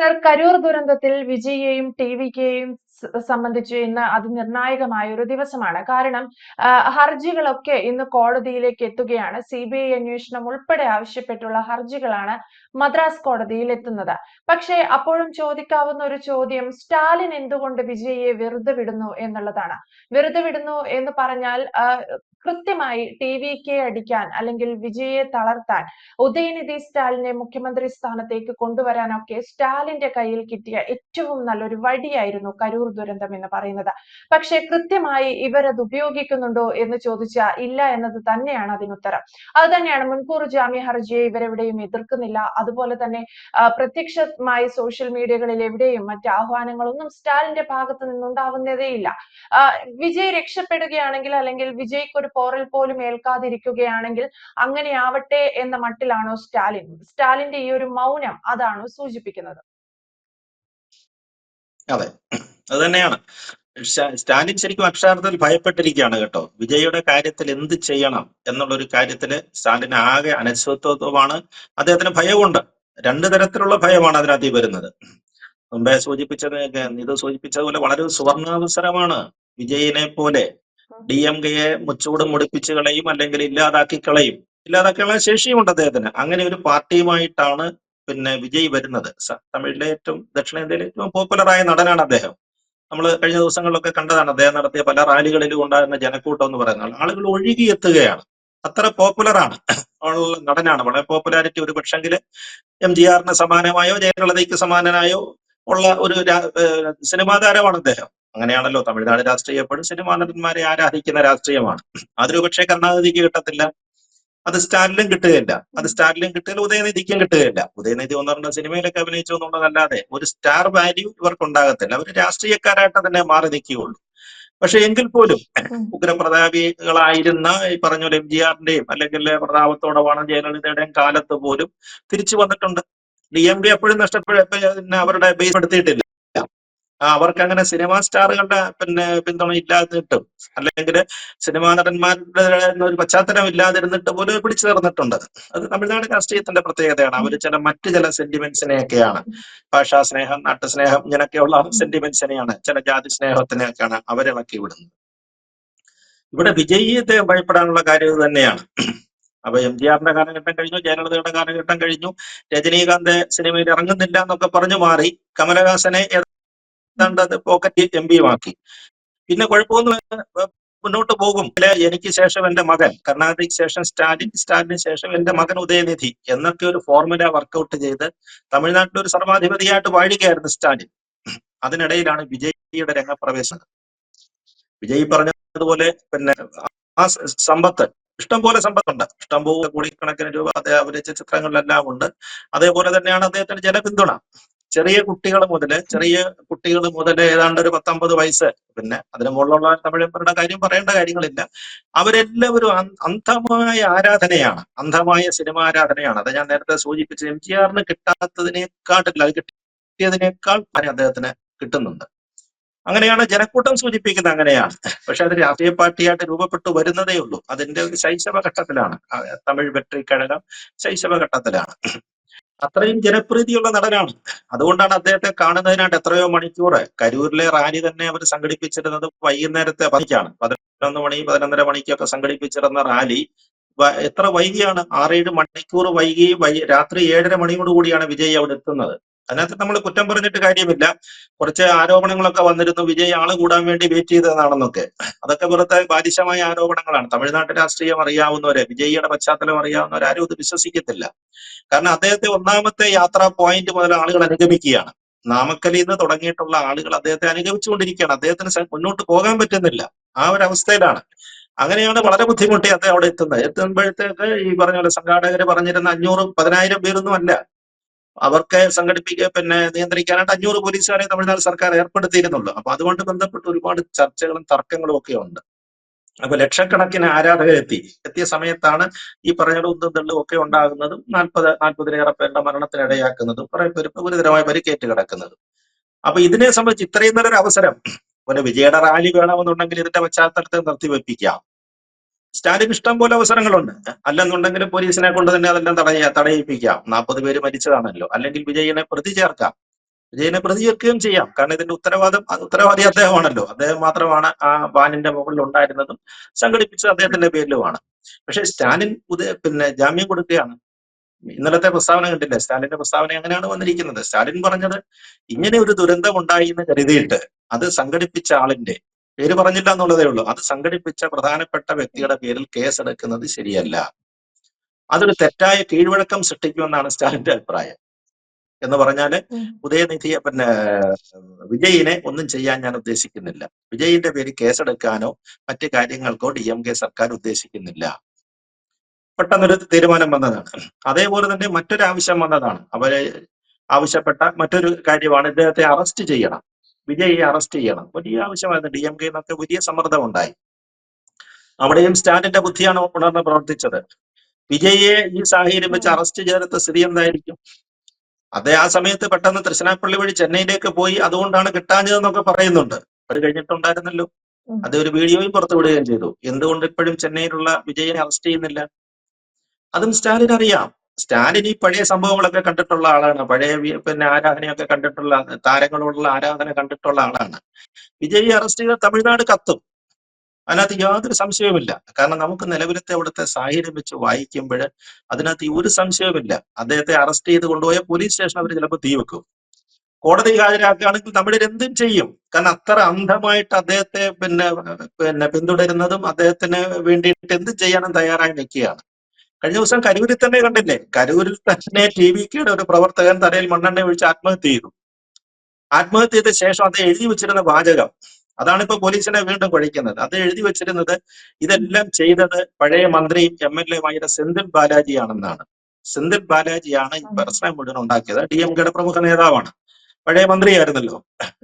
Sir Karur ദുരന്തത്തിൽ വിജയെയും T വിക്കെയും സംബന്ധിച്ച് ഇന്ന് അതിനിർണായകമായ ഒരു ദിവസമാണ്. കാരണം ഹർജികളൊക്കെ ഇന്ന് കോടതിയിലേക്ക് എത്തുകയാണ്. സി ബി ഐ അന്വേഷണം ഉൾപ്പെടെ ആവശ്യപ്പെട്ടുള്ള ഹർജികളാണ് മദ്രാസ് കോടതിയിൽ എത്തുന്നത്. പക്ഷേ അപ്പോഴും ചോദിക്കാവുന്ന ഒരു ചോദ്യം സ്റ്റാലിൻ എന്തുകൊണ്ട് വിജയിയെ വെറുതെ വിടുന്നു എന്നുള്ളതാണ്. വെറുതെ വിടുന്നു എന്ന് പറഞ്ഞാൽ കൃത്യമായി ടി വി കെ അടിക്കാൻ അല്ലെങ്കിൽ വിജയെ തളർത്താൻ ഉദയനിധി സ്റ്റാലിനെ മുഖ്യമന്ത്രി സ്ഥാനത്തേക്ക് കൊണ്ടുവരാനൊക്കെ സ്റ്റാലിന്റെ കയ്യിൽ കിട്ടിയ ഏറ്റവും നല്ലൊരു വഴിയായിരുന്നു കരൂർ ദുരന്തം എന്ന് പറയുന്നത്. പക്ഷെ കൃത്യമായി ഇവരത് ഉപയോഗിക്കുന്നുണ്ടോ എന്ന് ചോദിച്ചാൽ ഇല്ല എന്നത് തന്നെയാണ് അതിനുത്തരം അത് തന്നെയാണ് മുൻകൂർ ജാമ്യ ഹർജിയെ ഇവരെവിടെയും എതിർക്കുന്നില്ല. അതുപോലെ തന്നെ പ്രത്യക്ഷമായി സോഷ്യൽ മീഡിയകളിൽ എവിടെയും മറ്റ് ആഹ്വാനങ്ങളൊന്നും സ്റ്റാലിന്റെ ഭാഗത്ത് നിന്നുണ്ടാവുന്നതേയില്ല. വിജയ് രക്ഷപ്പെടുകയാണെങ്കിൽ അല്ലെങ്കിൽ വിജയ്ക്ക് ഒരു പോറൽ പോലും ഏൽക്കാതിരിക്കുകയാണെങ്കിൽ അങ്ങനെ ആവട്ടെ എന്ന മട്ടിലാണോ സ്റ്റാലിൻ. സ്റ്റാലിന്റെ ഈ ഒരു മൗനം അതാണോ സൂചിപ്പിക്കുന്നത്. അതെ. അത് തന്നെയാണ്. സ്റ്റാലിൻ ശരിക്കും അക്ഷരാർത്ഥത്തിൽ ഭയപ്പെട്ടിരിക്കുകയാണ് കേട്ടോ. വിജയുടെ കാര്യത്തിൽ എന്ത് ചെയ്യണം എന്നുള്ള ഒരു കാര്യത്തിൽ സ്റ്റാലിന് ആകെ അനിശ്ചിതത്വമാണ്. അദ്ദേഹത്തിന് ഭയമുണ്ട് രണ്ട് തരത്തിലുള്ള ഭയമാണ് അതിനകത്ത് വരുന്നത്. മുമ്പേ സൂചിപ്പിച്ചത് ഇത് സൂചിപ്പിച്ചതുപോലെ വളരെ സുവർണാവസരമാണ് വിജയിനെ പോലെ. ഡി എം കെയെ മുച്ചൂട് മുടിപ്പിച്ച് കളയും അല്ലെങ്കിൽ ഇല്ലാതാക്കി കളയും. ഇല്ലാതാക്കിയുള്ള ശേഷിയുമുണ്ട് അദ്ദേഹത്തിന്. അങ്ങനെ ഒരു പാർട്ടിയുമായിട്ടാണ് പിന്നെ വിജയ് വരുന്നത്. തമിഴിലെ ഏറ്റവും ദക്ഷിണേന്ത്യയിലെ ഏറ്റവും പോപ്പുലറായ നടനാണ് അദ്ദേഹം. നമ്മൾ കഴിഞ്ഞ ദിവസങ്ങളിലൊക്കെ കണ്ടതാണ് അദ്ദേഹം നടത്തിയ പല റാലികളിലും ഉണ്ടായിരുന്ന ജനക്കൂട്ടം എന്ന് പറയുന്നത്. ആളുകൾ ഒഴുകിയെത്തുകയാണ്. അത്ര പോപ്പുലറാണ്. നടനാണ്. വളരെ പോപ്പുലാരിറ്റി ഒരു പക്ഷെങ്കിൽ എം ജി ആറിന് സമാനമായോ ജയലളിതയ്ക്ക് സമാനനായോ ഉള്ള ഒരു സിനിമാ താരമാണ് അദ്ദേഹം. അങ്ങനെയാണല്ലോ. തമിഴ്നാട് രാഷ്ട്രീയം എപ്പോഴും സിനിമാ നടന്മാരെ ആരാധിക്കുന്ന രാഷ്ട്രീയമാണ്. അതൊരു പക്ഷേ കരുണാനിധിക്ക് കിട്ടത്തില്ല. അത് സ്റ്റാലിനും കിട്ടുകയില്ല. അത് സ്റ്റാലിനും കിട്ടുകയില്ല ഉദയനിധിക്കും കിട്ടുകയില്ല. ഉദയനിധി പറഞ്ഞ സിനിമയിലൊക്കെ അഭിനയിച്ചു എന്നുള്ളതല്ലാതെ ഒരു സ്റ്റാർ വാല്യൂ ഇവർക്ക് ഉണ്ടാകത്തില്ല അവർ രാഷ്ട്രീയക്കാരായിട്ട് തന്നെ മാറി നിൽക്കുകയുള്ളൂ. പക്ഷെ എങ്കിൽ പോലും. ഉഗ്രപ്രതാപികളായിരുന്ന ഈ പറഞ്ഞ പോലെ എം ജി ആറിന്റെയും അല്ലെങ്കിൽ പ്രതാപത്തോടവാണ് ജയലളിതയുടെയും കാലത്ത് പോലും തിരിച്ചു വന്നിട്ടുണ്ട്. ഡി എം കെ എപ്പോഴും നഷ്ടപ്പെടുന്ന അവരുടെ ബേസ് എടുത്തിട്ടില്ല അവർക്ക് അങ്ങനെ സിനിമാ സ്റ്റാറുകളുടെ പിന്നെ പിന്തുണ ഇല്ലാതിട്ടും അല്ലെങ്കിൽ സിനിമാ നടന്മാരുടെ ഒരു പശ്ചാത്തലം ഇല്ലാതിരുന്നിട്ട് പോലും പിടിച്ചു നിർന്നിട്ടുണ്ട്. അത് തമിഴ്നാട് രാഷ്ട്രീയത്തിന്റെ പ്രത്യേകതയാണ്. അവർ ചില മറ്റു ചില സെന്റിമെന്റ്സിനെയൊക്കെയാണ് ഭാഷാ സ്നേഹം നാട്ടുസ്നേഹം ഇങ്ങനെയൊക്കെയുള്ള സെന്റിമെന്റ്സിനെയാണ് ചില ജാതി സ്നേഹത്തിനെയൊക്കെയാണ് അവരിളക്കി വിടുന്നത്. ഇവിടെ വിജയത്തെ ഭയപ്പെടാനുള്ള കാര്യം തന്നെയാണ്. അപ്പൊ എം ജി ആറിന്റെ കാലഘട്ടം കഴിഞ്ഞു ജയലളിതയുടെ കാലഘട്ടം കഴിഞ്ഞു രജനീകാന്ത് സിനിമയിൽ ഇറങ്ങുന്നില്ല എന്നൊക്കെ പറഞ്ഞു മാറി കമലഹാസനെ ഏതാണ്ട് അത് പോക്കറ്റ് എം പിയുമാക്കി പിന്നെ കുഴപ്പമൊന്നും മുന്നോട്ട് പോകും. എനിക്ക് ശേഷം എന്റെ മകൻ കർണാടകയ്ക്ക് ശേഷം സ്റ്റാലിൻ സ്റ്റാലിന് ശേഷം എന്റെ മകൻ ഉദയനിധി എന്നൊക്കെ ഒരു ഫോർമുല വർക്കൗട്ട് ചെയ്ത് തമിഴ്നാട്ടിൽ ഒരു സർവാധിപതിയായിട്ട് വാഴുകയായിരുന്നു സ്റ്റാലിൻ. അതിനിടയിലാണ് വിജയിയുടെ രംഗപ്രവേശനം. വിജയ് പറഞ്ഞതുപോലെ പിന്നെ ആ സമ്പത്ത് ഇഷ്ടംപോലെ സമ്പത്തുണ്ട്. ഇഷ്ടം പോലെ കോടിക്കണക്കിന് രൂപ അദ്ദേഹം അഭിനയിച്ച ചിത്രങ്ങളിലെല്ലാം ഉണ്ട്. അതേപോലെ തന്നെയാണ് അദ്ദേഹത്തിന്റെ ജനപിന്തുണ. ചെറിയ കുട്ടികൾ മുതൽ ചെറിയ കുട്ടികൾ മുതൽ ഏതാണ്ട് ഒരു പത്തൊമ്പത് വയസ്സ് പിന്നെ അതിന് മുകളിലുള്ള തമിഴന്മാരുടെ കാര്യം പറയേണ്ട കാര്യങ്ങളില്ല. അവരെല്ലാവരും അന്ധ- അന്ധമായ ആരാധനയാണ്. അന്ധമായ സിനിമ ആരാധനയാണ്. അത് ഞാൻ നേരത്തെ സൂചിപ്പിച്ച എം ജി ആറിന് കിട്ടാത്തതിനേക്കാട്ടില്ല അത് കിട്ടിയതിനേക്കാൾ അദ്ദേഹത്തിന് കിട്ടുന്നുണ്ട്. അങ്ങനെയാണ് ജനക്കൂട്ടം സൂചിപ്പിക്കുന്നത് അങ്ങനെയാണ്. പക്ഷെ അത് രാഷ്ട്രീയ പാർട്ടിയായിട്ട് രൂപപ്പെട്ടു വരുന്നതേ ഉള്ളൂ. അതിന്റെ ഒരു ശൈശവ ഘട്ടത്തിലാണ് തമിഴ് വെട്രി കഴകം ശൈശവ ഘട്ടത്തിലാണ് അത്രയും ജനപ്രീതിയുള്ള നടനാണ്. അതുകൊണ്ടാണ് അദ്ദേഹത്തെ കാണുന്നതിനായിട്ട് എത്രയോ മണിക്കൂർ കരൂരിലെ റാലി തന്നെ അവർ സംഘടിപ്പിച്ചിരുന്നത് വൈകുന്നേരത്തെ പതിക്കാണ് പതിനൊന്ന് മണി പതിനൊന്നര മണിക്കൊക്കെ സംഘടിപ്പിച്ചിരുന്ന റാലി എത്ര വൈകിയാണ്? ആറേഴ് മണിക്കൂർ വൈകി രാത്രി ഏഴര മണിയോട് കൂടിയാണ് വിജയ് അവിടെ എത്തുന്നത്. അതിനകത്ത് നമ്മൾ കുറ്റം പറഞ്ഞിട്ട് കാര്യമില്ല. കുറച്ച് ആരോപണങ്ങളൊക്കെ വന്നിരുന്നു. വിജയ് ആൾ കൂടാൻ വേണ്ടി വെയിറ്റ് ചെയ്തതാണെന്നൊക്കെ. അതൊക്കെ വെറുതെ ബാലിശമായ ആരോപണങ്ങളാണ്. തമിഴ്നാട്ടിൽ രാഷ്ട്രീയം അറിയാവുന്നവരെ വിജയിയുടെ പശ്ചാത്തലം അറിയാവുന്നവർ ആരും ഇത് വിശ്വസിക്കത്തില്ല. കാരണം അദ്ദേഹത്തെ ഒന്നാമത്തെ യാത്രാ പോയിന്റ് മുതൽ ആളുകൾ അനുഗമിക്കുകയാണ്. നാമക്കലിൽ നിന്ന് തുടങ്ങിയിട്ടുള്ള ആളുകൾ അദ്ദേഹത്തെ അനുഗമിച്ചുകൊണ്ടിരിക്കുകയാണ്. അദ്ദേഹത്തിന് മുന്നോട്ട് പോകാൻ പറ്റുന്നില്ല. ആ ഒരു അവസ്ഥയിലാണ്. അങ്ങനെയാണ് വളരെ ബുദ്ധിമുട്ടി അദ്ദേഹം അവിടെ എത്തുന്നത്. എത്തുമ്പോഴത്തേക്ക് ഈ പറഞ്ഞ പോലെ സംഘാടകർ പറഞ്ഞിരുന്ന അഞ്ഞൂറ് പതിനായിരം പേരൊന്നും അല്ല. അവർക്ക് സംഘടിപ്പിക്കുക പിന്നെ നിയന്ത്രിക്കാനായിട്ട് അഞ്ഞൂറ് പോലീസുകാരെ തമിഴ്നാട് സർക്കാർ ഏർപ്പെടുത്തിയിരുന്നുള്ളൂ. അപ്പൊ അതുകൊണ്ട് ബന്ധപ്പെട്ട് ഒരുപാട് ചർച്ചകളും തർക്കങ്ങളും ഒക്കെ ഉണ്ട്. അപ്പൊ ലക്ഷക്കണക്കിന് ആരാധകരെത്തി എത്തിയ സമയത്താണ് ഈ പറഞ്ഞ ഉന്തും തള്ളും ഒക്കെ ഉണ്ടാകുന്നതും നാൽപ്പത് നാൽപ്പതിലേറെ പേരുടെ മരണത്തിനിടയാക്കുന്നതും കുറെ പേര് ഗുരുതരമായി പരിക്കേറ്റ് കിടക്കുന്നതും. അപ്പൊ ഇതിനെ സംബന്ധിച്ച് ഇത്രയും നല്ലൊരു അവസരം ഒരു വിജയുടെ റാലി വേണമെന്നുണ്ടെങ്കിൽ ഇതിന്റെ പശ്ചാത്തലത്തിൽ നിർത്തിവെപ്പിക്കാം. സ്റ്റാലിൻ ഇഷ്ടം പോലെ അവസരങ്ങളുണ്ട്. അല്ലെന്നുണ്ടെങ്കിൽ പോലീസിനെ കൊണ്ട് തന്നെ അതെല്ലാം തടയ തടയിപ്പിക്കാം. നാൽപ്പത് പേര് മരിച്ചതാണല്ലോ. അല്ലെങ്കിൽ വിജയനെ പ്രതി ചേർക്കാം. വിജയനെ പ്രതി ചേർക്കുകയും ചെയ്യാം. കാരണം ഇതിന്റെ ഉത്തരവാദം ഉത്തരവാദി അദ്ദേഹമാണല്ലോ. അദ്ദേഹം മാത്രമാണ് ആ വാനിന്റെ മുകളിൽ ഉണ്ടായിരുന്നതും സംഘടിപ്പിച്ചത് അദ്ദേഹത്തിന്റെ പേരിലുമാണ്. പക്ഷെ സ്റ്റാലിൻ ഉദയ പിന്നെ ജാമ്യം കൊടുക്കുകയാണ്. ഇന്നലത്തെ പ്രസ്താവന കണ്ടില്ല? സ്റ്റാലിന്റെ പ്രസ്താവന എങ്ങനെയാണ് വന്നിരിക്കുന്നത്? സ്റ്റാലിൻ പറഞ്ഞത് ഇങ്ങനെ ഒരു ദുരന്തം ഉണ്ടായി എന്ന് കരുതിയിട്ട് അത് സംഘടിപ്പിച്ച ആളിന്റെ പേര് പറഞ്ഞില്ല എന്നുള്ളതേ ഉള്ളൂ. അത് സംഘടിപ്പിച്ച പ്രധാനപ്പെട്ട വ്യക്തിയുടെ പേരിൽ കേസ് എടുക്കുന്നത് ശരിയല്ല. അതൊരു തെറ്റായ കീഴ്വഴക്കം സൃഷ്ടിക്കുമെന്നാണ് സ്റ്റാലിന്റെ അഭിപ്രായം. എന്ന് പറഞ്ഞാൽ. ഉദയനിധിയെ പിന്നെ വിജയിനെ ഒന്നും ചെയ്യാൻ ഞാൻ ഉദ്ദേശിക്കുന്നില്ല. വിജയിന്റെ പേര് കേസെടുക്കാനോ മറ്റു കാര്യങ്ങൾക്കോ ഡി എം കെ സർക്കാർ ഉദ്ദേശിക്കുന്നില്ല. പെട്ടെന്നൊരു തീരുമാനം വന്നതാണ്. അതേപോലെ തന്നെ മറ്റൊരു ആവശ്യം വന്നതാണ്. അവരെ ആവശ്യപ്പെട്ട മറ്റൊരു കാര്യമാണ് ഇദ്ദേഹത്തെ അറസ്റ്റ് ചെയ്യണം. വിജയിയെ അറസ്റ്റ് ചെയ്യണം. വലിയ ആവശ്യമായിരുന്നു ഡി എം കെ എന്നൊക്കെ വലിയ സമ്മർദ്ദം ഉണ്ടായി അവിടെയും സ്റ്റാലിന്റെ ബുദ്ധിയാണ് ഉണർന്ന് പ്രവർത്തിച്ചത്. വിജയിയെ ഈ സാഹചര്യം വെച്ച് അറസ്റ്റ് ചെയ്തെടുത്ത സ്ഥിതി എന്തായിരിക്കും? അതേ ആ സമയത്ത് പെട്ടെന്ന് തൃശ്ശനാപ്പള്ളി വഴി ചെന്നൈയിലേക്ക് പോയി അതുകൊണ്ടാണ് കിട്ടാഞ്ഞതെന്നൊക്കെ പറയുന്നുണ്ട്. അത് കഴിഞ്ഞിട്ടുണ്ടായിരുന്നല്ലോ. അത് ഒരു വീഡിയോയും പുറത്തു വിടുകയും ചെയ്തു. എന്തുകൊണ്ട് ഇപ്പോഴും ചെന്നൈയിലുള്ള വിജയനെ അറസ്റ്റ് ചെയ്യുന്നില്ല? അതും സ്റ്റാലിൻ അറിയാം സ്റ്റാലിൻ ഈ പഴയ സംഭവങ്ങളൊക്കെ കണ്ടിട്ടുള്ള ആളാണ്. പഴയ പിന്നെ ആരാധനയൊക്കെ കണ്ടിട്ടുള്ള താരങ്ങളോടുള്ള ആരാധന കണ്ടിട്ടുള്ള ആളാണ്. വിജയ് അറസ്റ്റ് ചെയ്ത തമിഴ്നാട് കത്തും. അതിനകത്ത് യാതൊരു സംശയവുമില്ല. കാരണം നമുക്ക് നിലവിലത്തെ അവിടുത്തെ സാഹചര്യം വെച്ച് വായിക്കുമ്പോൾ അതിനകത്ത് ഒരു സംശയവുമില്ല. അദ്ദേഹത്തെ അറസ്റ്റ് ചെയ്ത് കൊണ്ടുപോയ പോലീസ് സ്റ്റേഷൻ അവർ ചിലപ്പോൾ തീ വെക്കും. കോടതി ഹാജരാക്കുകയാണെങ്കിൽ തമിഴർ എന്തും ചെയ്യും. കാരണം അത്ര അന്ധമായിട്ട് അദ്ദേഹത്തെ പിന്നെ പിന്നെ പിന്തുടരുന്നതും അദ്ദേഹത്തിന് വേണ്ടിയിട്ട് എന്തും ചെയ്യാനും തയ്യാറായി നിൽക്കുകയാണ്. കഴിഞ്ഞ ദിവസം കരൂരിൽ തന്നെ കണ്ടില്ലേ? കരൂരിൽ തന്നെ ടി വി കെയുടെ ഒരു പ്രവർത്തകൻ തലയിൽ മണ്ണെണ്ണ ഒഴിച്ച് ആത്മഹത്യ ചെയ്തു. ആത്മഹത്യ ചെയ്ത ശേഷം അത് എഴുതി വെച്ചിരുന്ന വാചകം. അതാണ് പോലീസിനെ വീണ്ടും കുഴയ്ക്കുന്നത്. അത് എഴുതി വെച്ചിരുന്നത് ഇതെല്ലാം ചെയ്തത് പഴയ മന്ത്രി എം എൽ എമായിരുന്ന സെന്തിൽ ബാലാജിയാണെന്നാണ്. സെന്തിൽ ബാലാജിയാണ് ഈ പ്രശ്നം മുഴുവൻ ഉണ്ടാക്കിയത്. ഡി എം കെയുടെ പ്രമുഖ നേതാവാണ്. പഴയ മന്ത്രിയായിരുന്നല്ലോ.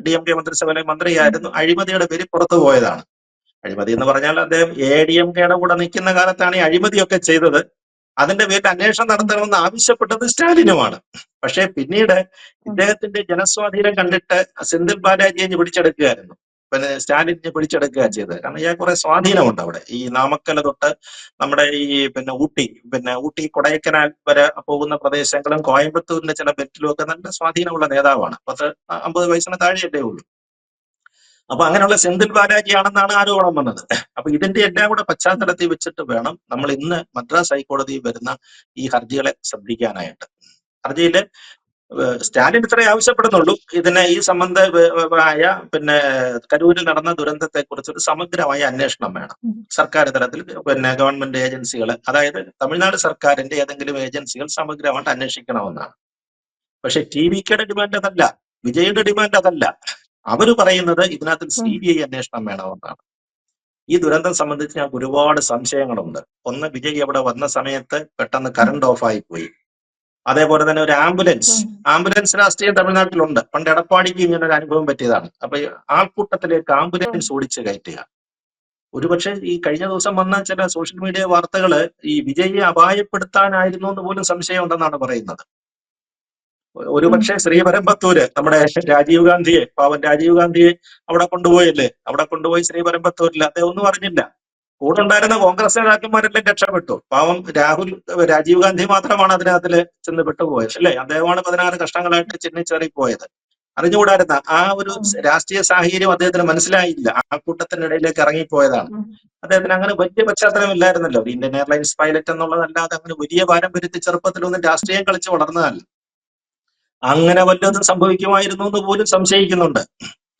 ഡി എം കെ മന്ത്രിസഭയിലെ മന്ത്രിയായിരുന്നു. അഴിമതിയുടെ പേര് പുറത്തു പോയതാണ്. അഴിമതി എന്ന് പറഞ്ഞാൽ അദ്ദേഹം എ ഡി എം കെയുടെ കൂടെ നിൽക്കുന്ന കാലത്താണ് ഈ അഴിമതിയൊക്കെ ചെയ്തത്. അതിന്റെ പേരിൽ അന്വേഷണം നടത്തണമെന്ന് ആവശ്യപ്പെട്ടത് സ്റ്റാലിനുമാണ്. പക്ഷേ പിന്നീട് ഇദ്ദേഹത്തിന്റെ ജനസ്വാധീനം കണ്ടിട്ട് സെന്തിൽ ബാലാജിയെ പിടിച്ചെടുക്കുകയായിരുന്നു. പിന്നെ സ്റ്റാലിനെ പിടിച്ചെടുക്കുക ചെയ്തത്. കാരണം ഇയാൾ കുറെ സ്വാധീനമുണ്ട് അവിടെ. ഈ നാമക്കല തൊട്ട് നമ്മുടെ ഈ പിന്നെ ഊട്ടി പിന്നെ ഊട്ടി കൊടൈക്കനാൽ വരെ പോകുന്ന പ്രദേശങ്ങളും കോയമ്പത്തൂരിന്റെ ചില ബെറ്റിലും ഒക്കെ നല്ല സ്വാധീനമുള്ള നേതാവാണ്. പത്ത് അമ്പത് വയസ്സിന് താഴെയല്ലേ ഉള്ളൂ. അപ്പൊ അങ്ങനെയുള്ള സെന്തിൽ ബാലാജിയാണെന്നാണ് ആരോപണം വന്നത്. അപ്പൊ ഇതിന്റെ എല്ലാം കൂടെ പശ്ചാത്തലത്തിൽ വെച്ചിട്ട് വേണം നമ്മൾ ഇന്ന് മദ്രാസ് ഹൈക്കോടതി വരുന്ന ഈ ഹർജികളെ ശ്രദ്ധിക്കാനായിട്ട്. ഹർജിയിൽ സ്റ്റാലിൻ ഇത്രേ ആവശ്യപ്പെടുന്നുള്ളൂ. ഇതിനെ ഈ സംബന്ധമായ പിന്നെ കരൂരിൽ നടന്ന ദുരന്തത്തെ കുറിച്ച് ഒരു സമഗ്രമായ അന്വേഷണം വേണം. സർക്കാർ തലത്തിൽ പിന്നെ ഗവൺമെന്റ് ഏജൻസികൾ അതായത് തമിഴ്നാട് സർക്കാരിന്റെ ഏതെങ്കിലും ഏജൻസികൾ സമഗ്രമായിട്ട് അന്വേഷിക്കണമെന്നാണ്. പക്ഷെ ടി വി കെയുടെ ഡിമാൻഡ് അതല്ല. വിജയുടെ ഡിമാൻഡ് അതല്ല. അവർ പറയുന്നത് ഇതിനകത്ത് സി ബി ഐ അന്വേഷണം വേണമെന്നാണ്. ഈ ദുരന്തം സംബന്ധിച്ച് ഞങ്ങൾക്ക് ഒരുപാട് സംശയങ്ങളുണ്ട്. ഒന്ന് വിജയ് അവിടെ വന്ന സമയത്ത് പെട്ടെന്ന് കറണ്ട് ഓഫ് ആയി പോയി അതേപോലെ തന്നെ ഒരു ആംബുലൻസ്. ആംബുലൻസ് രാഷ്ട്രീയം തമിഴ്നാട്ടിലുണ്ട്. പണ്ട് എടപ്പാടിക്ക് ഇങ്ങനെ ഒരു അനുഭവം പറ്റിയതാണ്. അപ്പൊ ആൾക്കൂട്ടത്തിലേക്ക് ആംബുലൻസ് ഓടിച്ച് കയറ്റുക. ഒരുപക്ഷെ ഈ കഴിഞ്ഞ ദിവസം വന്ന ചില സോഷ്യൽ മീഡിയ വാർത്തകൾ ഈ വിജയിയെ അപായപ്പെടുത്താനായിരുന്നു എന്ന് പോലും സംശയം ഉണ്ടെന്നാണ് പറയുന്നത്. ഒരുപക്ഷെ ശ്രീപരമ്പത്തൂര് നമ്മുടെ രാജീവ് ഗാന്ധിയെ പാവൻ രാജീവ് ഗാന്ധിയെ അവിടെ കൊണ്ടുപോയല്ലേ? അവിടെ കൊണ്ടുപോയി ശ്രീപരമ്പത്തൂരിൽ അദ്ദേഹം ഒന്നും അറിഞ്ഞില്ല. കൂടെ ഉണ്ടായിരുന്ന കോൺഗ്രസ് നേതാക്കന്മാരെല്ലാം രക്ഷപ്പെട്ടു. പാവം രാഹുൽ രാജീവ് ഗാന്ധി മാത്രമാണ് അതിനകത്തിൽ ചെന്ന് പെട്ടുപോയത് അല്ലേ? അദ്ദേഹമാണ് പതിനാറ് കഷ്ടങ്ങളായിട്ട് ചിന്നിച്ചേറി പോയത് അറിഞ്ഞുകൂടായിരുന്ന? ആ ഒരു രാഷ്ട്രീയ സാഹചര്യം അദ്ദേഹത്തിന് മനസ്സിലായില്ല. ആ കൂട്ടത്തിനിടയിലേക്ക് ഇറങ്ങിപ്പോയതാണ്. അദ്ദേഹത്തിന് അങ്ങനെ വലിയ പശ്ചാത്തലമില്ലായിരുന്നല്ലോ ഇന്ത്യൻ എയർലൈൻസ് പൈലറ്റ് എന്നുള്ളതല്ലാതെ അങ്ങനെ വലിയ പാരമ്പര്യത്തിൽ ചെറുപ്പത്തിലൊന്നും രാഷ്ട്രീയം കളിച്ച് വളർന്നതല്ല. അങ്ങനെ വല്ലതും സംഭവിക്കുമായിരുന്നു എന്ന് പോലും സംശയിക്കുന്നുണ്ട്.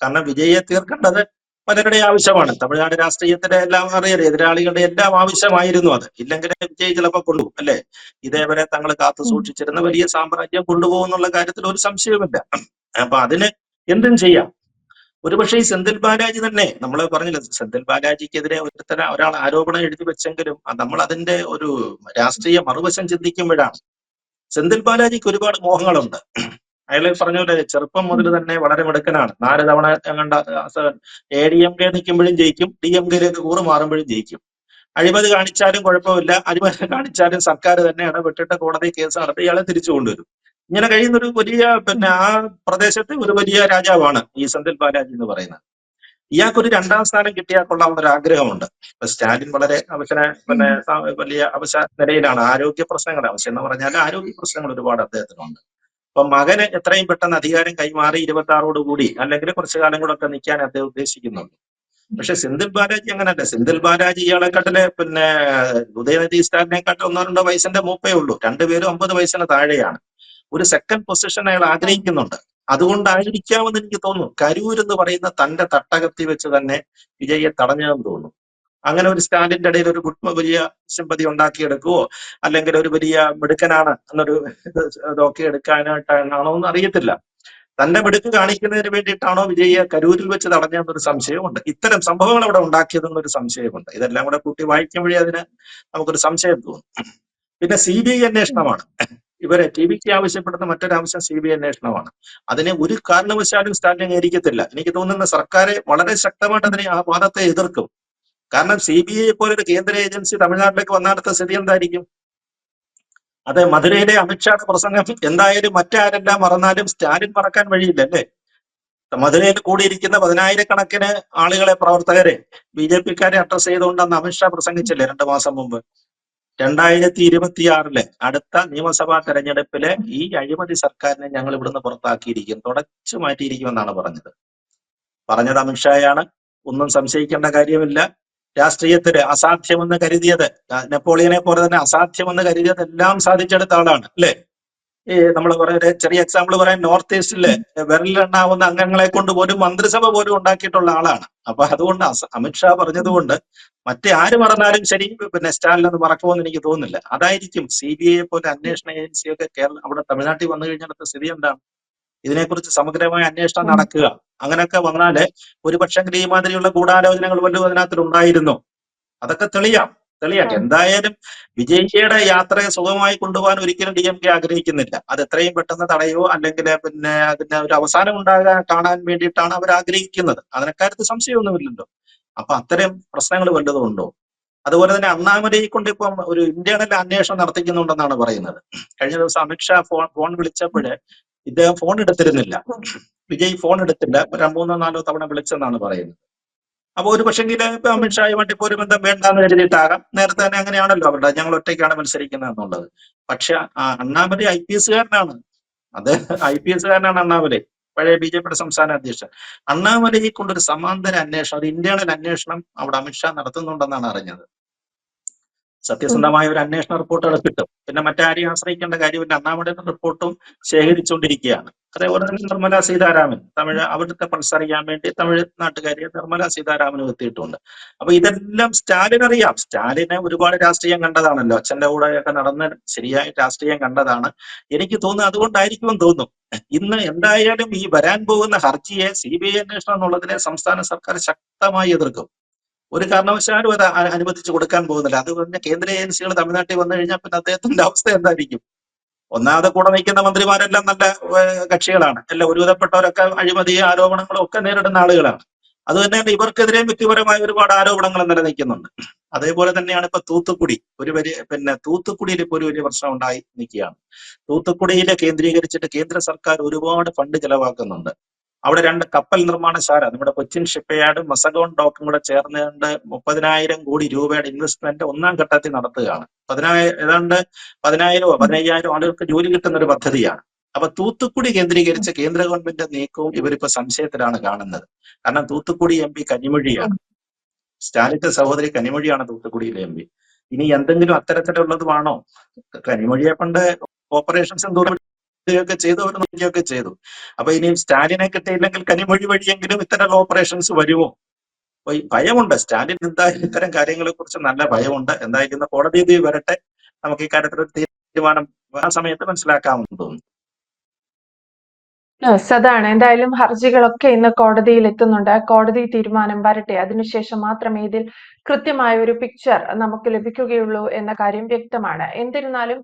കാരണം വിജയെ തീർക്കേണ്ടത് പലരുടെ ആവശ്യമാണ്. തമിഴ്നാട് രാഷ്ട്രീയത്തിന്റെ എല്ലാം അറിയാലേ എതിരാളികളുടെ എല്ലാം ആവശ്യമായിരുന്നു അത്. ഇല്ലെങ്കിൽ വിജയ് ചിലപ്പോൾ കൊണ്ടുപോകും അല്ലെ? ഇതേവരെ തങ്ങൾ കാത്തു സൂക്ഷിച്ചിരുന്ന വലിയ സാമ്രാജ്യം കൊണ്ടുപോകുന്നുള്ള കാര്യത്തിൽ ഒരു സംശയവുമില്ല. അപ്പൊ അതിന് എന്തും ചെയ്യാം. ഒരുപക്ഷെ ഈ സെന്തിൽ ബാലാജി തന്നെ നമ്മൾ പറഞ്ഞില്ല സെന്തിൽ ബാലാജിക്കെതിരെ ഒരുത്തര ഒരാൾ ആരോപണം എഴുതി വെച്ചെങ്കിലും നമ്മൾ അതിന്റെ ഒരു രാഷ്ട്രീയ മറുവശം ചിന്തിക്കുമ്പോഴാണ് സെന്തിൽ ബാലാജിക്ക് ഒരുപാട് മോഹങ്ങളുണ്ട്. അയാൾ പറഞ്ഞ പോലെ ചെറുപ്പം മുതൽ തന്നെ വളരെ മിടുക്കനാണ്. നാല് തവണ കണ്ട എ ഡി എം കെ നിൽക്കുമ്പോഴും ജയിക്കും ഡി എം കെയിലേക്ക് കൂറ് മാറുമ്പോഴും ജയിക്കും. അഴിമതി കാണിച്ചാലും കുഴപ്പമില്ല. അഴിമതി കാണിച്ചാലും സർക്കാർ തന്നെയാണ് വിട്ടിട്ട കോടതി കേസ് നടത്തി ഇയാളെ തിരിച്ചു കൊണ്ടുവരും. ഇങ്ങനെ കഴിയുന്ന ഒരു വലിയ പിന്നെ ആ പ്രദേശത്തെ ഒരു വലിയ രാജാവാണ് ഈ സെന്തിൽ ബാലാജി എന്ന് പറയുന്നത്. ഇയാൾക്കൊരു രണ്ടാം സ്ഥാനം കിട്ടിയാൽ കൊള്ളാവുന്ന ഒരു ആഗ്രഹമുണ്ട് ഇപ്പൊ സ്റ്റാലിൻ വളരെ അവശന പിന്നെ വലിയ അവശ നിലയിലാണ്. ആരോഗ്യ പ്രശ്നങ്ങൾ അവശ്യം എന്ന് പറഞ്ഞാൽ ആരോഗ്യ പ്രശ്നങ്ങൾ ഒരുപാട് അദ്ദേഹത്തിനുണ്ട്. അപ്പൊ മകന് എത്രയും പെട്ടെന്ന് അധികാരം കൈമാറി ഇരുപത്തി ആറോട് കൂടി അല്ലെങ്കിൽ കുറച്ചു കാലം കൂടെ ഒക്കെ നിൽക്കാൻ അദ്ദേഹം ഉദ്ദേശിക്കുന്നുണ്ട്. പക്ഷെ സെന്തിൽ ബാലാജി അങ്ങനല്ല. സെന്തിൽ ബാലാജി ഇയാളെക്കാട്ടിൽ പിന്നെ ഉദയനിധി സ്റ്റാലിനെക്കാട്ടിൽ ഒന്നോ രണ്ടോ വയസ്സിന്റെ മൂപ്പേ ഉള്ളൂ. രണ്ടുപേരും ഒമ്പത് വയസ്സിന് താഴെയാണ്. ഒരു സെക്കൻഡ് പൊസിഷൻ അയാൾ ആഗ്രഹിക്കുന്നുണ്ട്. അതുകൊണ്ടായിരിക്കാമെന്ന് എനിക്ക് തോന്നുന്നു. കരൂർ എന്ന് പറയുന്ന തന്റെ തട്ടകത്തി വെച്ച് തന്നെ വിജയെ തടഞ്ഞതെന്ന് തോന്നുന്നു. അങ്ങനെ ഒരു സ്റ്റാലിന്റെ ഇടയിൽ ഒരു ഗുഡ് വലിയ സിമ്പതി ഉണ്ടാക്കിയെടുക്കുവോ? അല്ലെങ്കിൽ ഒരു വലിയ മിടുക്കനാണ് എന്നൊരു ഇത് ഇതൊക്കെ എടുക്കാനായിട്ടാണോ എന്ന് അറിയത്തില്ല. തന്റെ മിടുക്ക് കാണിക്കുന്നതിന് വേണ്ടിയിട്ടാണോ വിജയെ കരൂരിൽ വെച്ച് തടഞ്ഞതെന്നൊരു സംശയമുണ്ട് ഇത്തരം സംഭവങ്ങൾ അവിടെ ഉണ്ടാക്കിയതെന്നൊരു സംശയമുണ്ട് ഇതെല്ലാം കൂടെ കൂട്ടി വായിക്കുമ്പോഴേ അതിന് നമുക്കൊരു സംശയം തോന്നും. പിന്നെ സി ബി ഐ അന്വേഷണമാണ്. ഇവരെ ടി വിക്ക് ആവശ്യപ്പെടുന്ന മറ്റൊരാവശ്യം സി ബി ഐ അന്വേഷണമാണ്. അതിനെ ഒരു കാരണവശാലും സ്റ്റാലിൻ അംഗീകരിക്കത്തില്ല. എനിക്ക് തോന്നുന്ന സർക്കാർ വളരെ ശക്തമായിട്ട് അതിനെ ആ വാദത്തെ എതിർക്കും. കാരണം സി ബി ഐ പോലെ ഒരു കേന്ദ്ര ഏജൻസി തമിഴ്നാട്ടിലേക്ക് വന്നാലത്തെ സ്ഥിതി എന്തായിരിക്കും? അതെ മധുരയിലെ അമിത്ഷായുടെ പ്രസംഗം എന്തായാലും മറ്റാരെല്ലാം മറന്നാലും സ്റ്റാലിൻ മറക്കാൻ വഴിയില്ല അല്ലേ? മധുരയിൽ കൂടിയിരിക്കുന്ന പതിനായിരക്കണക്കിന് ആളുകളെ പ്രവർത്തകരെ ബി ജെ പിക്കാരെ അഡ്രസ് ചെയ്തുകൊണ്ടെന്ന് അമിത്ഷാ പ്രസംഗിച്ചില്ലേ രണ്ടു മാസം മുമ്പ്? രണ്ടായിരത്തി ഇരുപത്തിയാറിലെ അടുത്ത നിയമസഭാ തെരഞ്ഞെടുപ്പിലെ ഈ അഴിമതി സർക്കാരിനെ ഞങ്ങൾ ഇവിടുന്ന് പുറത്താക്കിയിരിക്കും. തുടച്ചു മാറ്റിയിരിക്കുമെന്നാണ് പറഞ്ഞത്. പറഞ്ഞത് അമിത്ഷായാണ്. ഒന്നും സംശയിക്കേണ്ട കാര്യമില്ല. രാഷ്ട്രീയത്തിൽ അസാധ്യമെന്ന് കരുതിയത് നെപ്പോളിയനെ പോലെ തന്നെ അസാധ്യമെന്ന് കരുതിയത് എല്ലാം സാധിച്ചെടുത്ത ആളാണ് അല്ലേ? ഈ നമ്മൾ പറയുന്ന ചെറിയ എക്സാമ്പിൾ പറയാൻ നോർത്ത് ഈസ്റ്റിലെ വിരലിലെണ്ണാവുന്ന അംഗങ്ങളെ കൊണ്ട് പോലും മന്ത്രിസഭ പോലും ഉണ്ടാക്കിയിട്ടുള്ള ആളാണ്. അപ്പൊ അതുകൊണ്ട് അമിത്ഷാ പറഞ്ഞതുകൊണ്ട് മറ്റേ ആര് മറന്നാലും ശരി പിന്നെ സ്റ്റാലിൻ മറക്കുമെന്ന് എനിക്ക് തോന്നുന്നില്ല. അതായിരിക്കും സി ബി ഐ പോലെ അന്വേഷണ ഏജൻസിയൊക്കെ കേരളം അവിടെ തമിഴ്നാട്ടിൽ വന്നു കഴിഞ്ഞാൽ സ്ഥിതി എന്താണ്? ഇതിനെക്കുറിച്ച് സമഗ്രമായ അന്വേഷണം നടക്കുക. അങ്ങനെയൊക്കെ വന്നാൽ ഒരുപക്ഷെങ്കിൽ ഈ മാതിരിയുള്ള ഗൂഢാലോചനകൾ വല്ലതും അതിനകത്തിൽ ഉണ്ടായിരുന്നു അതൊക്കെ തെളിയാം. തെളിയാം എന്തായാലും വിജയിക്കയുടെ യാത്രയെ സുഖമായി കൊണ്ടുപോകാൻ ഒരിക്കലും ഡി എം കെ ആഗ്രഹിക്കുന്നില്ല. അത് എത്രയും പെട്ടെന്ന് തടയോ അല്ലെങ്കിൽ പിന്നെ അതിന് ഒരു അവസാനം ഉണ്ടാകാൻ കാണാൻ വേണ്ടിയിട്ടാണ് അവർ ആഗ്രഹിക്കുന്നത്. അതിനെക്കാര്യത്ത് സംശയമൊന്നുമില്ലല്ലോ. അപ്പൊ അത്തരം പ്രശ്നങ്ങൾ വല്ലതും ഉണ്ടോ? അതുപോലെ തന്നെ അണ്ണാമലയെ കൊണ്ട് ഇപ്പം ഒരു ഇന്റേണൽ അന്വേഷണം നടത്തിക്കുന്നുണ്ടെന്നാണ് പറയുന്നത്. കഴിഞ്ഞ ദിവസം അമിത്ഷാ ഫോൺ ഫോൺ വിളിച്ചപ്പോഴ് ഇദ്ദേഹം ഫോൺ എടുത്തിരുന്നില്ല. വിജയ് ഫോൺ എടുത്തില്ല. രണ്ടു മൂന്നോ നാലോ തവണ വിളിച്ചെന്നാണ് പറയുന്നത്. അപ്പൊ ഒരു പക്ഷെങ്കിൽ ഇപ്പൊ അമിത്ഷായുമായിട്ട് ഇപ്പൊ ഒരു ബന്ധം വേണ്ടാന്ന് കരുതിയിട്ടാകാം. നേരത്തെ തന്നെ അങ്ങനെയാണല്ലോ അവരുടെ ഞങ്ങൾ ഒറ്റയ്ക്കാണ് മത്സരിക്കുന്നത് എന്നുള്ളത്. പക്ഷെ ആ അണ്ണാമലൈ ഐ പി എസ്കാരനാണ് അത് ഐ പി എസ്കാരനാണ് അണ്ണാമലൈ പഴയ ബി ജെ പിയുടെ സംസ്ഥാന അധ്യക്ഷൻ. അണ്ണാമലയെ കൊണ്ടൊരു സമാന്തര അന്വേഷണം ഒരു ഇന്റേണൽ അന്വേഷണം അവിടെ അമിത്ഷാ നടത്തുന്നുണ്ടെന്നാണ് അറിഞ്ഞത്. സത്യസന്ധമായ ഒരു അന്വേഷണ റിപ്പോർട്ടുകൾ കിട്ടും. പിന്നെ മറ്റാരെയും ആശ്രയിക്കേണ്ട കാര്യമില്ല. അന്നാമുടെ റിപ്പോർട്ടും ശേഖരിച്ചുകൊണ്ടിരിക്കുകയാണ്. അതേപോലെ തന്നെ നിർമ്മല സീതാരാമൻ തമിഴ് അവിടുത്തെ പൾസ് അറിയാൻ വേണ്ടി തമിഴ് നാട്ടുകാരിയെ നിർമ്മല സീതാരാമനും എത്തിയിട്ടുണ്ട് അപ്പൊ ഇതെല്ലാം സ്റ്റാലിൻ അറിയാം സ്റ്റാലിനെ ഒരുപാട് രാഷ്ട്രീയം കണ്ടതാണല്ലോ. അച്ഛന്റെ കൂടെ ഒക്കെ നടന്ന ശരിയായ രാഷ്ട്രീയം കണ്ടതാണ്. എനിക്ക് തോന്നുന്നു അതുകൊണ്ടായിരിക്കുമെന്ന് തോന്നും ഇന്ന് എന്തായാലും ഈ വരാൻ പോകുന്ന ഹർജിയെ സി ബി ഐ അന്വേഷണം എന്നുള്ളതിനെ സംസ്ഥാന സർക്കാർ ശക്തമായി എതിർക്കും. ഒരു കാരണവശാലും അത് അനുവദിച്ചു കൊടുക്കാൻ പോകുന്നില്ല. അത് പറഞ്ഞ കേന്ദ്ര ഏജൻസികൾ തമിഴ്നാട്ടിൽ വന്നു കഴിഞ്ഞാൽ പിന്നെ അദ്ദേഹത്തിന്റെ അവസ്ഥ എന്തായിരിക്കും? ഒന്നാമത് കൂടെ നിൽക്കുന്ന മന്ത്രിമാരെല്ലാം നല്ല കക്ഷികളാണ്. എല്ലാം ഒരുവിധപ്പെട്ടവരൊക്കെ അഴിമതി ആരോപണങ്ങളും ഒക്കെ നേരിടുന്ന ആളുകളാണ്. അത് തന്നെയാണ് ഇവർക്കെതിരെയും വ്യക്തിപരമായ ഒരുപാട് ആരോപണങ്ങൾ നിലനിൽക്കുന്നുണ്ട്. അതേപോലെ തന്നെയാണ് ഇപ്പൊ തൂത്തുക്കുടി. ഒരു വലിയ പിന്നെ തൂത്തുക്കുടിയിൽ ഇപ്പൊ ഒരു വലിയ പ്രശ്നം ഉണ്ടായി നിൽക്കുകയാണ്. തൂത്തുക്കുടിയിലെ കേന്ദ്രീകരിച്ചിട്ട് കേന്ദ്ര സർക്കാർ ഒരുപാട് ഫണ്ട് ചെലവാക്കുന്നുണ്ട്. അവിടെ രണ്ട് കപ്പൽ നിർമ്മാണശാല നമ്മുടെ കൊച്ചിൻ ഷിപ്പ്യാർഡ് മസഗോൺ ഡോക്കും കൂടെ ചേർന്നുകൊണ്ട് മുപ്പതിനായിരം കോടി രൂപയുടെ ഇൻവെസ്റ്റ്മെന്റ് ഒന്നാം ഘട്ടത്തിൽ നടത്തുകയാണ്. പതിനായിരം ഏതാണ്ട് പതിനായിരമോ പതിനയ്യായിരമോ ആളുകൾക്ക് ജോലി കിട്ടുന്ന ഒരു പദ്ധതിയാണ്. അപ്പൊ തൂത്തുക്കുടി കേന്ദ്രീകരിച്ച കേന്ദ്ര ഗവൺമെന്റിന്റെ നീക്കവും ഇവരിപ്പോ സംശയത്തിലാണ് കാണുന്നത്. കാരണം തൂത്തുക്കുടി എം പി കനിമൊഴിയാണ്. സ്റ്റാലിന്റെ സഹോദരി കനിമൊഴിയാണ് തൂത്തുക്കുടിയിലെ എം പി. ഇനി എന്തെങ്കിലും അത്തരത്തിലുള്ളതുമാണോ? കനിമൊഴിയെ പണ്ട് ഓപ്പറേഷൻസ് എന്തോരം ഒക്കെ ചെയ്തു അവർ നോക്കിയൊക്കെ ചെയ്തു. അപ്പൊ ഇനി സ്റ്റാലിനെ കിട്ടിയില്ലെങ്കിൽ കനിമൊഴി വഴിയെങ്കിലും ഇത്തരം ഓപ്പറേഷൻസ് വരുമോ? അപ്പൊ ഈ ഭയമുണ്ട്. സ്റ്റാലിൻ എന്തായാലും ഇത്തരം കാര്യങ്ങളെ കുറിച്ച് നല്ല ഭയമുണ്ട്. എന്തായാലും കോടതി വരട്ടെ. നമുക്ക് ഈ കാര്യത്തിൽ തീരുമാനം ആ സമയത്ത് മനസ്സിലാക്കാമെന്ന് തോന്നുന്നു. യെസ് അതാണ്. എന്തായാലും ഹർജികളൊക്കെ ഇന്ന് കോടതിയിൽ എത്തുന്നുണ്ട് കോടതി തീരുമാനം വരട്ടെ. അതിനുശേഷം മാത്രമേ ഇതിൽ കൃത്യമായ ഒരു പിക്ചർ നമുക്ക് ലഭിക്കുകയുള്ളൂ എന്ന കാര്യം വ്യക്തമാണ്. എന്നിരുന്നാലും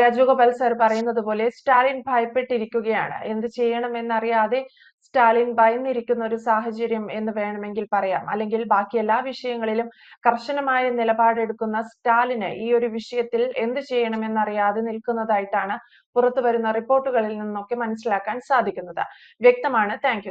രാജഗോപാൽ സാർ പറയുന്നത് പോലെ സ്റ്റാലിൻ ഭയപ്പെട്ടിരിക്കുകയാണ്. എന്ത് ചെയ്യണമെന്നറിയാതെ സ്റ്റാലിൻ ഭയന്നിരിക്കുന്ന ഒരു സാഹചര്യം എന്ന് വേണമെങ്കിൽ പറയാം. അല്ലെങ്കിൽ ബാക്കി എല്ലാ വിഷയങ്ങളിലും കർശനമായ നിലപാടെടുക്കുന്ന സ്റ്റാലിന് ഈ ഒരു വിഷയത്തിൽ എന്ത് ചെയ്യണമെന്നറിയാതെ നിൽക്കുന്നതായിട്ടാണ് പുറത്തു വരുന്ന റിപ്പോർട്ടുകളിൽ നിന്നൊക്കെ മനസ്സിലാക്കാൻ സാധിക്കുന്നത്. വ്യക്തമാണ്. താങ്ക്